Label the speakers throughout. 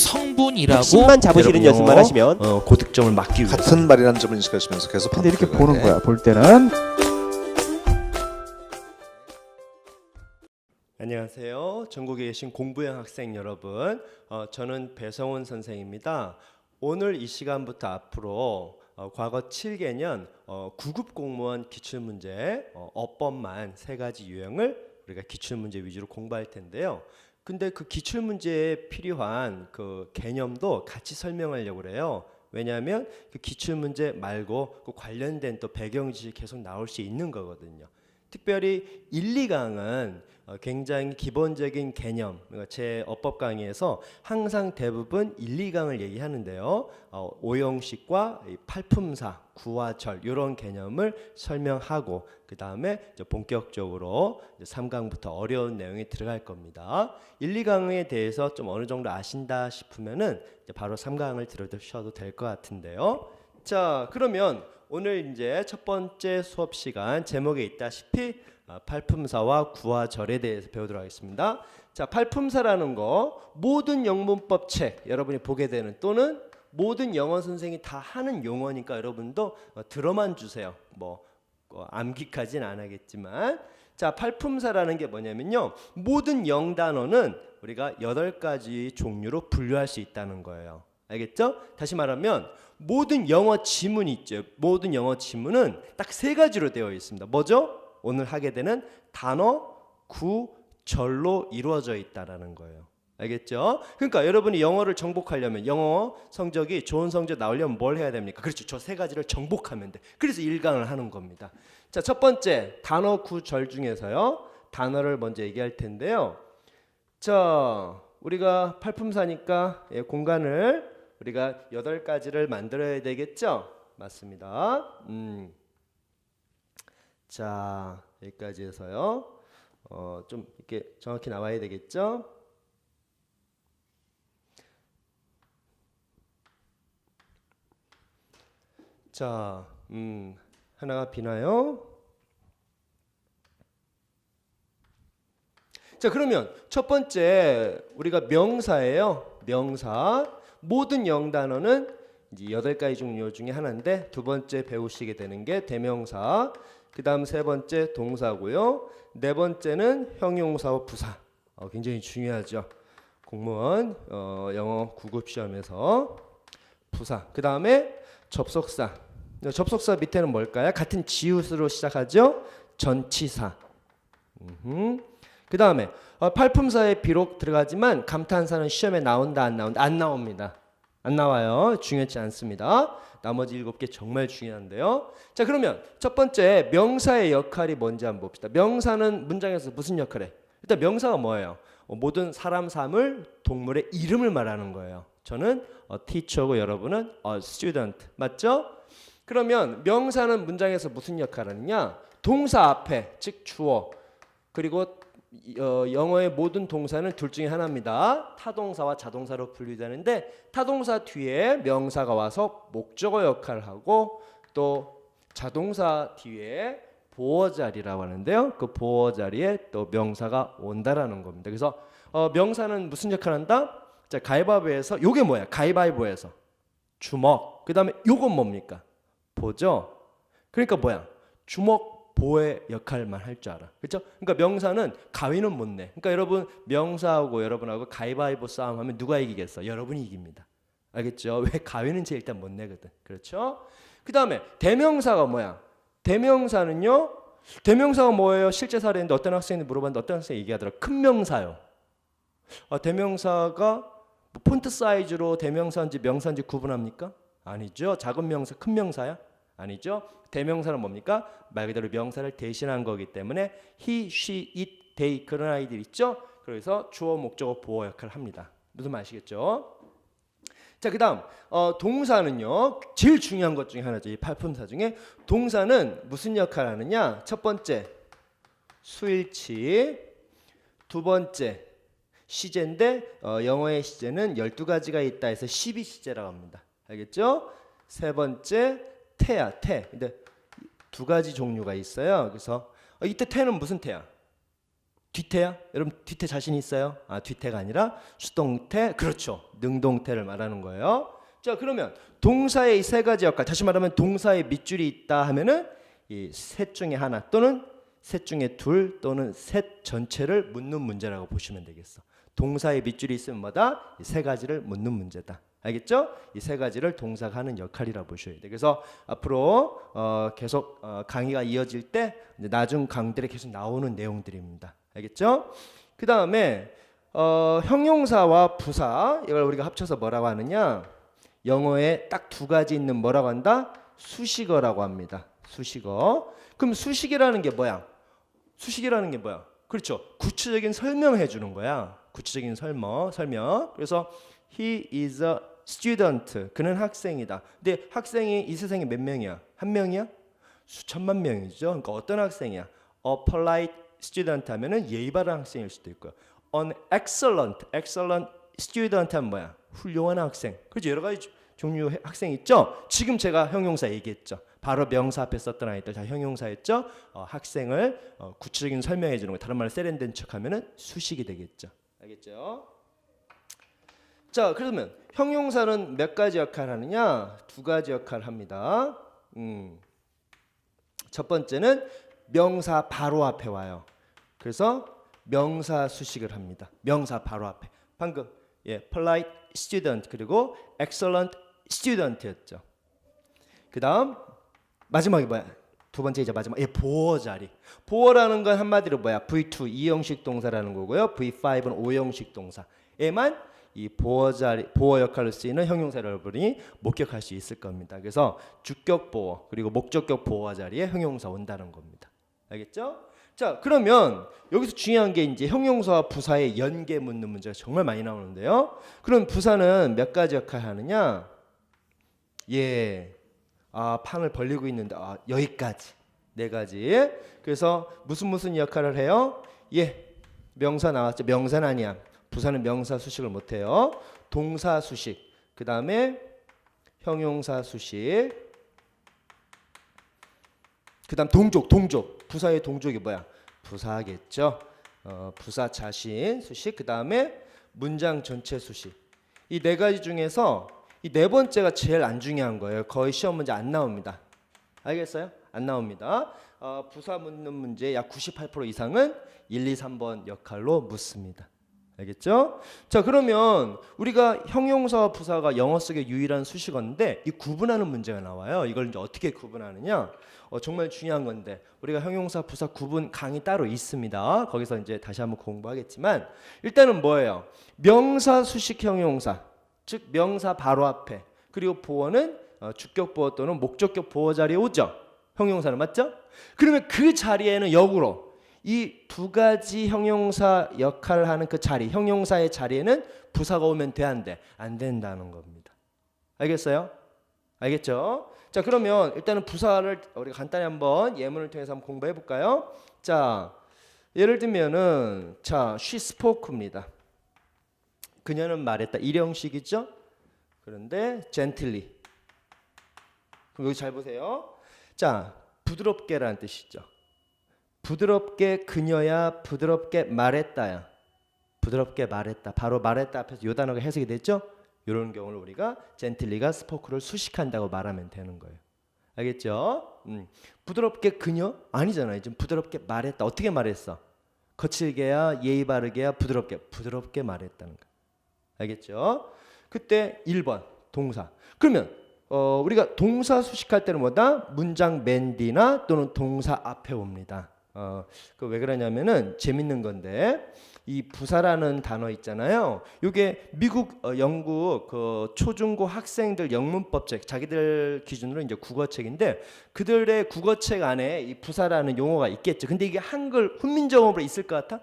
Speaker 1: 성분이라고
Speaker 2: 핵심만 잡으시는
Speaker 1: 여러분
Speaker 2: 연습만 하시면
Speaker 1: 어, 고득점을 막기 위해서
Speaker 3: 같은 말이라는 점을 인식하시면서 계속
Speaker 4: 근데 이렇게
Speaker 3: 반복해요.
Speaker 4: 보는
Speaker 3: 네.
Speaker 4: 거야. 볼 때는
Speaker 2: 안녕하세요. 전국에 계신 공부형 학생 여러분. 어, 저는 배성훈 선생입니다. 오늘 이 시간부터 앞으로 어, 과거 7개년 어, 9급 공무원 기출문제 어, 어법만 세 가지 유형을 우리가 기출문제 위주로 공부할 텐데요. 근데 그 기출 문제에 필요한 그 개념도 같이 설명하려고 그래요. 왜냐하면 그 기출 문제 말고 그 관련된 또 배경 지식 계속 나올 수 있는 거거든요. 특별히 1, 2강은 어, 굉장히 기본적인 개념, 그러니까 제 어법 강의에서 항상 대부분 1, 2강을 얘기하는데요. 어, 오형식과 이 팔품사, 구화절 이런 개념을 설명하고 그 다음에 본격적으로 이제 3강부터 어려운 내용이 들어갈 겁니다. 1, 2강에 대해서 좀 어느 정도 아신다 싶으면은 이제 바로 3강을 들어주셔도 될 것 같은데요. 자, 그러면 오늘 이제 첫 번째 수업 시간 제목에 있다시피 아, 팔품사와 구화절에 대해서 배우도록 하겠습니다. 자, 팔품사라는 거 모든 영문법 책 여러분이 보게 되는 또는 모든 영어 선생이 다 하는 용어니까 여러분도 어, 들어만 주세요. 뭐 어, 암기까지는 안 하겠지만 자, 팔품사라는 게 뭐냐면요. 모든 영단어는 우리가 여덟 가지 종류로 분류할 수 있다는 거예요. 알겠죠? 다시 말하면 모든 영어 지문이 있죠. 모든 영어 지문은 딱 세 가지로 되어 있습니다. 뭐죠? 오늘 하게 되는 단어, 구, 절로 이루어져 있다라는 거예요. 알겠죠? 그러니까 여러분이 영어를 정복하려면 영어 성적이 좋은 성적 나오려면 뭘 해야 됩니까? 그렇죠. 저 세 가지를 정복하면 돼. 그래서 일강을 하는 겁니다. 자, 첫 번째 단어, 구, 절 중에서요. 단어를 먼저 얘기할 텐데요. 자, 우리가 팔품 사니까 예, 공간을 우리가 여덟 가지를 만들어야 되겠죠? 맞습니다. 음. 자, 여기까지 해서요. 어, 좀 이렇게 정확히 나와야 되겠죠? 자, 음, 하나가 비나요? 자, 그러면 첫 번째 우리가 명사예요. 명사. 모든 영단어는 이제 여덟 가지 종류 중에 하나인데 두 번째 배우시게 되는 게 대명사. 그다음 세 번째 동사고요. 네 번째는 형용사와 부사. 어, 굉장히 중요하죠. 공무원 어, 영어 9급 시험에서 부사. 그다음에 접속사. 접속사 밑에는 뭘까요? 같은 지읒으로 시작하죠. 전치사. 음흠. 그 다음에 어, 팔품사에 비록 들어가지만 감탄사는 시험에 나온다 안 나온다 안 나옵니다. 안 나와요. 중요하지 않습니다. 나머지 일곱 개 정말 중요한데요. 자 그러면 첫 번째 명사의 역할이 뭔지 한번 봅시다. 명사는 문장에서 무슨 역할해? 일단 명사가 뭐예요? 어, 모든 사람, 사물, 동물의 이름을 말하는 거예요. 저는 어, teacher고 여러분은 어, student 맞죠? 그러면 명사는 문장에서 무슨 역할을 하느냐? 동사 앞에 즉 주어 그리고 어, 영어의 모든 동사는 둘 중에 하나입니다. 타동사와 자동사로 분류되는데 타동사 뒤에 명사가 와서 목적어 역할을 하고 또 자동사 뒤에 보어 자리라고 하는데요. 그 보어 자리에 또 명사가 온다라는 겁니다. 그래서 어, 명사는 무슨 역할을 한다? 자, 가위바위보에서 요게 뭐야? 가위바위보에서 주먹. 그다음에 요건 뭡니까? 보죠. 그러니까 뭐야? 주먹 보의 역할만 할 줄 알아. 그렇죠? 그러니까 명사는 가위는 못 내. 그러니까 여러분 명사하고 여러분하고 가위바위보 싸움하면 누가 이기겠어? 여러분이 이깁니다. 알겠죠? 왜 가위는 제일 일단 못 내거든. 그렇죠? 그다음에 대명사가 뭐야? 대명사는요. 대명사가 뭐예요? 실제 사례인데 어떤 학생이 물어봤는데 어떤 학생이 얘기하더라. 큰 명사요. 아, 대명사가 뭐 폰트 사이즈로 대명사인지 명사인지 구분합니까? 아니죠. 작은 명사, 큰 명사야? 아니죠. 대명사는 뭡니까? 말 그대로 명사를 대신한 거기 때문에 he, she, it, they 그런 아이들 있죠. 그래서 주어, 목적어, 보어 역할을 합니다. 무슨 말 아시겠죠? 자, 그다음 어, 동사는요. 제일 중요한 것 중에 하나죠. 이 팔품사 중에 동사는 무슨 역할을 하느냐? 첫 번째 수일치, 두 번째 시제인데 어, 영어의 시제는 12가지가 있다 해서 12시제라고 합니다. 알겠죠? 세 번째 태야 태. 근데 두 가지 종류가 있어요. 그래서 어, 이때 태는 무슨 태야? 뒤태야? 여러분 뒤태 자신 있어요? 아 뒤태가 아니라 수동태 그렇죠 능동태를 말하는 거예요. 자 그러면 동사의 이 세 가지 역할 다시 말하면 동사의 밑줄이 있다 하면은 이 셋 중에 하나 또는 셋 중에 둘 또는 셋 전체를 묻는 문제라고 보시면 되겠어. 동사의 밑줄이 있으면 뭐다? 이 세 가지를 묻는 문제다. 알겠죠? 이 세 가지를 동사가 하는 역할이라 보셔야 돼. 그래서 앞으로 어, 계속 어, 강의가 이어질 때 나중 강들에 계속 나오는 내용들입니다. 알겠죠? 그 다음에 어, 형용사와 부사 이걸 우리가 합쳐서 뭐라고 하느냐? 영어에 딱 두 가지 있는 뭐라고 한다? 수식어라고 합니다. 수식어. 그럼 수식이라는 게 뭐야? 수식이라는 게 뭐야? 그렇죠. 구체적인 설명해 주는 거야. 구체적인 설명, 설명. 그래서 he is a student. 그는 학생이다. 근데 학생이 이 세상에 몇 명이야? 한 명이야? 수천만 명이죠. 그러니까 어떤 학생이야? a polite student 하면은 예의 바른 학생일 수도 있고요. an excellent, excellent student 하면 뭐야? 훌륭한 학생. 그렇죠. 여러 가지 종류 학생 있죠. 지금 제가 형용사 얘기했죠. 바로 명사 앞에 썼던 아이들 다 형용사였죠. 어, 학생을 어, 구체적인 설명해 주는 거. 다른 말로 세련된 척하면은 수식이 되겠죠. 알겠죠? 자, 그러면 형용사는 몇 가지 역할을 하느냐? 두 가지 역할을 합니다. 음. 첫 번째는 명사 바로 앞에 와요. 그래서 명사 수식을 합니다. 명사 바로 앞에. 방금 예, polite student 그리고 excellent student였죠. 그다음 마지막이 뭐야? 두 번째 이제 마지막 예, 보어 자리. 보어라는 건 한마디로 뭐야? V2 이형식 동사라는 거고요. V5는 오형식 동사 에만 이 보어 자리 보어 역할을 쓰이는 형용사 여러분이 목격할 수 있을 겁니다. 그래서 주격 보어 그리고 목적격 보어 자리에 형용사 온다는 겁니다. 알겠죠? 자, 그러면 여기서 중요한 게 이제 형용사와 부사의 연계 묻는 문제가 정말 많이 나오는데요. 그럼 부사는 몇 가지 역할을 하느냐? 예. 아, 판을 벌리고 있는데 아, 여기까지. 네 가지. 그래서 무슨 무슨 역할을 해요? 예. 명사 나왔죠. 명사는 아니야. 부사는 명사 수식을 못 해요. 동사 수식. 그다음에 형용사 수식. 그다음 동족, 동족. 부사의 동족이 뭐야? 부사겠죠. 어, 부사 자신 수식. 그다음에 문장 전체 수식. 이 네 가지 중에서 이 네 번째가 제일 안 중요한 거예요. 거의 시험 문제 안 나옵니다. 알겠어요? 안 나옵니다. 어, 부사 묻는 문제 약 98% 이상은 1, 2, 3번 역할로 묻습니다. 알겠죠? 자 그러면 우리가 형용사와 부사가 영어 속의 유일한 수식어인데 이 구분하는 문제가 나와요. 이걸 이제 어떻게 구분하느냐? 어, 정말 중요한 건데 우리가 형용사 부사 구분 강의 따로 있습니다. 거기서 이제 다시 한번 공부하겠지만 일단은 뭐예요? 명사 수식 형용사 즉 명사 바로 앞에 그리고 보어는 어, 주격 보어 또는 목적격 보어 자리에 오죠. 형용사는 맞죠? 그러면 그 자리에는 역으로 이 두 가지 형용사 역할을 하는 그 자리, 형용사의 자리에는 부사가 오면 돼 안 돼? 안 된다는 겁니다. 알겠어요? 알겠죠? 자, 그러면 일단은 부사를 우리가 간단히 한번 예문을 통해서 한번 공부해 볼까요? 자, 예를 들면은 자, she spoke입니다. 그녀는 말했다. 일형식이죠? 그런데 gently. 그럼 여기 잘 보세요. 자, 부드럽게라는 뜻이죠. 부드럽게 그녀야 부드럽게 말했다야. 부드럽게 말했다. 바로 말했다 앞에서 요 단어가 해석이 됐죠? 이런 경우를 우리가 젠틀리가 스포크를 수식한다고 말하면 되는 거예요. 알겠죠? 음. 부드럽게 그녀 아니잖아요. 좀 부드럽게 말했다. 어떻게 말했어? 거칠게야 예의 바르게야 부드럽게 부드럽게 말했다는 거. 알겠죠? 그때 1번 동사. 그러면 어, 우리가 동사 수식할 때는 뭐다? 문장 맨 뒤나 또는 동사 앞에 옵니다. 어, 그 왜 그러냐면은 재밌는 건데 이 부사라는 단어 있잖아요. 이게 미국, 어, 영국 그 초중고 학생들 영문법 책 자기들 기준으로 이제 국어책인데 그들의 국어책 안에 이 부사라는 용어가 있겠죠. 근데 이게 한글 훈민정음으로 있을 것 같아?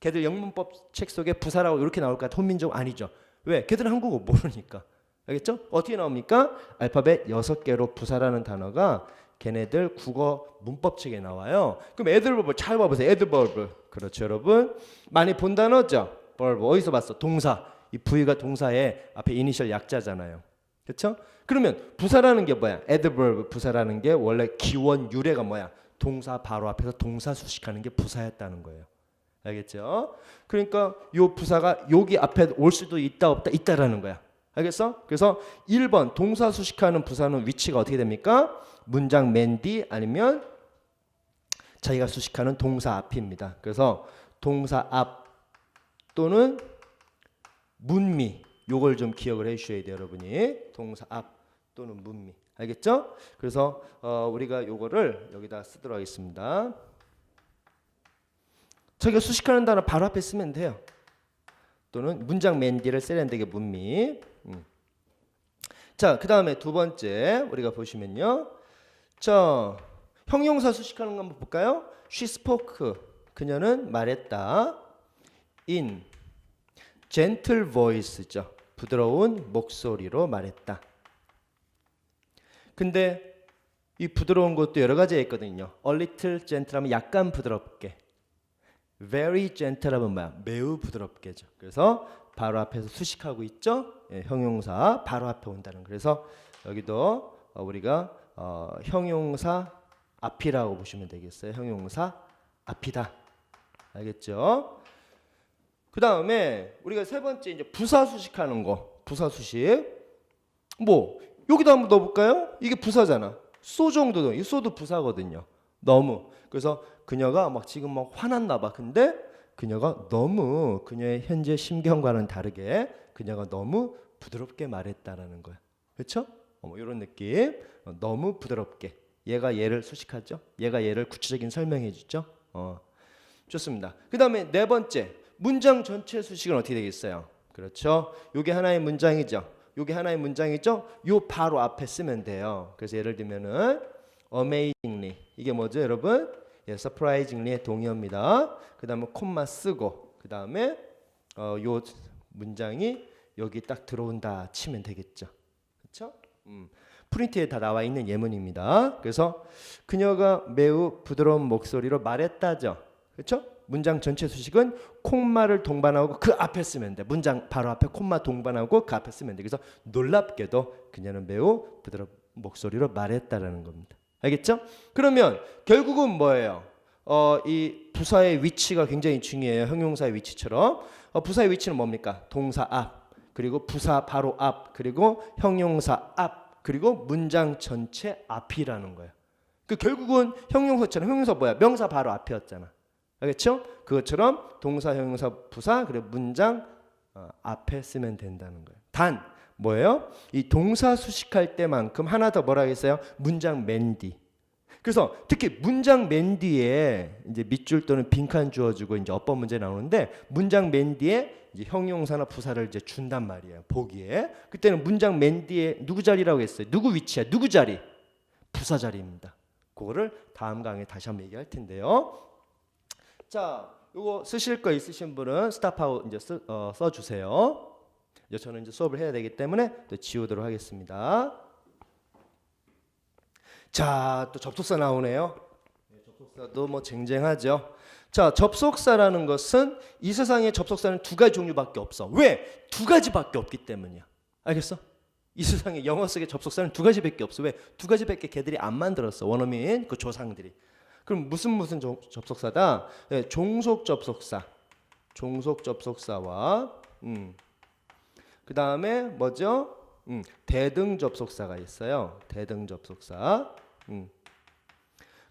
Speaker 2: 걔들 영문법 책 속에 부사라고 이렇게 나올 것 같아? 훈민정음 아니죠. 왜? 걔들은 한국어 모르니까. 알겠죠? 어떻게 나옵니까? 알파벳 여섯 개로 부사라는 단어가 걔네들 국어 문법책에 나와요. 그럼 애들버브 잘 봐보세요. 애들버브. 그렇죠, 여러분. 많이 본 단어죠. 버브 어디서 봤어? 동사. 이 V가 동사의 앞에 이니셜 약자잖아요. 그렇죠? 그러면 부사라는 게 뭐야? adverb 부사라는 게 원래 기원 유래가 뭐야? 동사 바로 앞에서 동사 수식하는 게 부사였다는 거예요. 알겠죠? 그러니까 요 부사가 여기 앞에 올 수도 있다 없다 있다라는 거야. 알겠어? 그래서 1번 동사 수식하는 부사는 위치가 어떻게 됩니까? 문장 맨 뒤 아니면 자기가 수식하는 동사 앞입니다. 그래서 동사 앞 또는 문미 요걸 좀 기억을 해 주셔야 돼요, 여러분이. 동사 앞 또는 문미. 알겠죠? 그래서 어, 우리가 요거를 여기다 쓰도록 하겠습니다. 저기가 수식하는 단어 바로 앞에 쓰면 돼요. 또는 문장 맨 뒤를 세련되게 문미. 음. 자, 그 다음에 두 번째 우리가 보시면요. 자, 형용사 수식하는 거 한번 볼까요? She spoke. 그녀는 말했다. In gentle voice죠. 부드러운 목소리로 말했다. 근데 이 부드러운 것도 여러 가지가 있거든요. A little gentle 하면 약간 부드럽게. very gentle 하면 뭐야? 매우 부드럽게죠. 그래서 바로 앞에서 수식하고 있죠. 예, 형용사 바로 앞에 온다는. 거. 그래서 여기도 어, 우리가 어, 형용사 앞이라고 보시면 되겠어요. 형용사 앞이다. 알겠죠? 그 다음에 우리가 세 번째 이제 부사 수식하는 거. 부사 수식. 뭐 여기다 한번 넣어볼까요? 이게 부사잖아. 소 정도도 이 소도 부사거든요. 너무. 그래서 그녀가 막 지금 막 화났나 봐. 근데 그녀가 너무 그녀의 현재 심경과는 다르게 그녀가 너무 부드럽게 말했다라는 거야. 그렇죠? 어, 뭐 이런 느낌. 어, 너무 부드럽게. 얘가 얘를 수식하죠. 얘가 얘를 구체적인 설명해 주죠. 어. 좋습니다. 그다음에 네 번째 문장 전체 수식은 어떻게 되겠어요? 그렇죠. 요게 하나의 문장이죠. 요게 하나의 문장이죠. 요 바로 앞에 쓰면 돼요. 그래서 예를 들면은 amazingly 이게 뭐죠, 여러분? 예, surprisingly의 동의어입니다. 그 다음에 콤마 쓰고 그 다음에 어, 요 문장이 여기 딱 들어온다 치면 되겠죠. 그렇죠? 음. 프린트에 다 나와 있는 예문입니다. 그래서 그녀가 매우 부드러운 목소리로 말했다죠. 그렇죠? 문장 전체 수식은 콤마를 동반하고 그 앞에 쓰면 돼. 문장 바로 앞에 콤마 동반하고 그 앞에 쓰면 돼. 그래서 놀랍게도 그녀는 매우 부드러운 목소리로 말했다라는 겁니다. 알겠죠? 그러면 결국은 뭐예요? 어, 이 부사의 위치가 굉장히 중요해요. 형용사의 위치처럼. 어, 부사의 위치는 뭡니까? 동사 앞, 그리고 부사 바로 앞, 그리고 형용사 앞, 그리고 문장 전체 앞이라는 거예요. 그 결국은 형용사처럼 형용사 뭐야? 명사 바로 앞이었잖아. 알겠죠? 그것처럼 동사, 형용사, 부사 그리고 문장 어, 앞에 쓰면 된다는 거예요. 단 뭐예요? 이 동사 수식할 때만큼 하나 더 뭐라 했어요? 문장 맨 뒤. 그래서 특히 문장 맨 뒤에 이제 밑줄 또는 빈칸 주어주고 이제 어법 문제 나오는데 문장 맨 뒤에 이제 형용사나 부사를 이제 준단 말이에요. 보기에 그때는 문장 맨 뒤에 누구 자리라고 했어요? 누구 위치야? 누구 자리? 부사 자리입니다. 그거를 다음 강에 다시 한번 얘기할 텐데요. 자, 이거 쓰실 거 있으신 분은 스탑하고 이제 쓰, 어, 써주세요. 이제 저는 이제 수업을 해야 되기 때문에 또 지우도록 하겠습니다. 자, 또 접속사 나오네요. 네, 접속사도 뭐 쟁쟁하죠. 자, 접속사라는 것은 이 세상에 접속사는 두 가지 종류밖에 없어. 왜? 두 가지밖에 없기 때문이야. 알겠어? 이 세상에 영어 속에 접속사는 두 가지밖에 없어. 왜? 두 가지밖에 걔들이 안 만들었어. 원어민 그 조상들이. 그럼 무슨 무슨 조- 접속사다? 예, 종속 접속사. 종속 접속사와 음. 그 다음에 뭐죠? 음, 대등 접속사가 있어요. 대등 접속사. 음.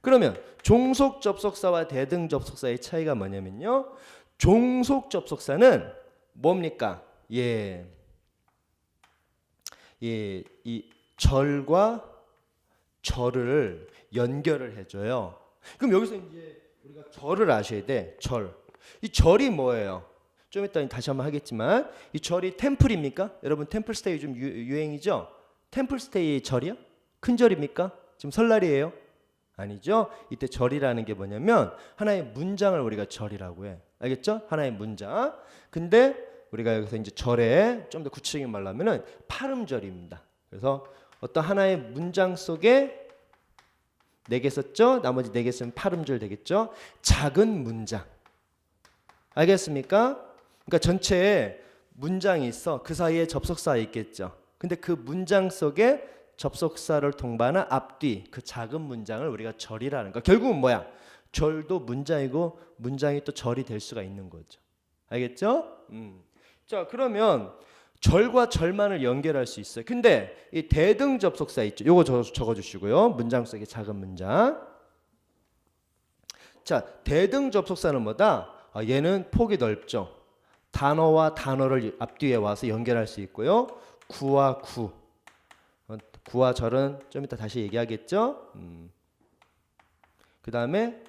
Speaker 2: 그러면 종속 접속사와 대등 접속사의 차이가 뭐냐면요. 종속 접속사는 뭡니까? 예. 예, 이 절과 절을 연결을 해줘요. 그럼 여기서 이제 우리가 절을 아셔야 돼. 절. 이 절이 뭐예요? 좀 이따 다시 한번 하겠지만 이 절이 템플입니까? 여러분 템플 스테이 요즘 유, 유행이죠? 템플 스테이 절이요? 큰 절입니까? 지금 설날이에요? 아니죠? 이때 절이라는 게 뭐냐면 하나의 문장을 우리가 절이라고 해. 알겠죠? 하나의 문장. 근데 우리가 여기서 이제 절에 좀 더 구체적인 말로 하면은 파름절입니다. 그래서 어떤 하나의 문장 속에 네 개 썼죠? 나머지 네 개 쓰면 파름절 되겠죠? 작은 문장. 알겠습니까? 그러니까 전체에 문장이 있어. 그 사이에 접속사 있겠죠. 근데 그 문장 속에 접속사를 동반한 앞뒤 그 작은 문장을 우리가 절이라는 거. 결국은 뭐야? 절도 문장이고 문장이 또 절이 될 수가 있는 거죠. 알겠죠? 음. 자 그러면 절과 절만을 연결할 수 있어요. 근데 이 대등 접속사 있죠. 요거 적, 적어주시고요. 문장 속에 작은 문장. 자 대등 접속사는 뭐다? 아, 얘는 폭이 넓죠. 단어와 단어를 앞뒤에 와서 연결할 수 있고요. 구와 구. 어, 구와 절은 좀 이따 다시 얘기하겠죠. 음. 그 다음에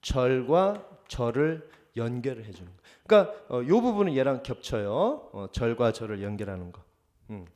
Speaker 2: 절과 절을 연결을 해주는 거. 그러니까 어, 요 부분은 얘랑 겹쳐요. 어, 절과 절을 연결하는 거. 음.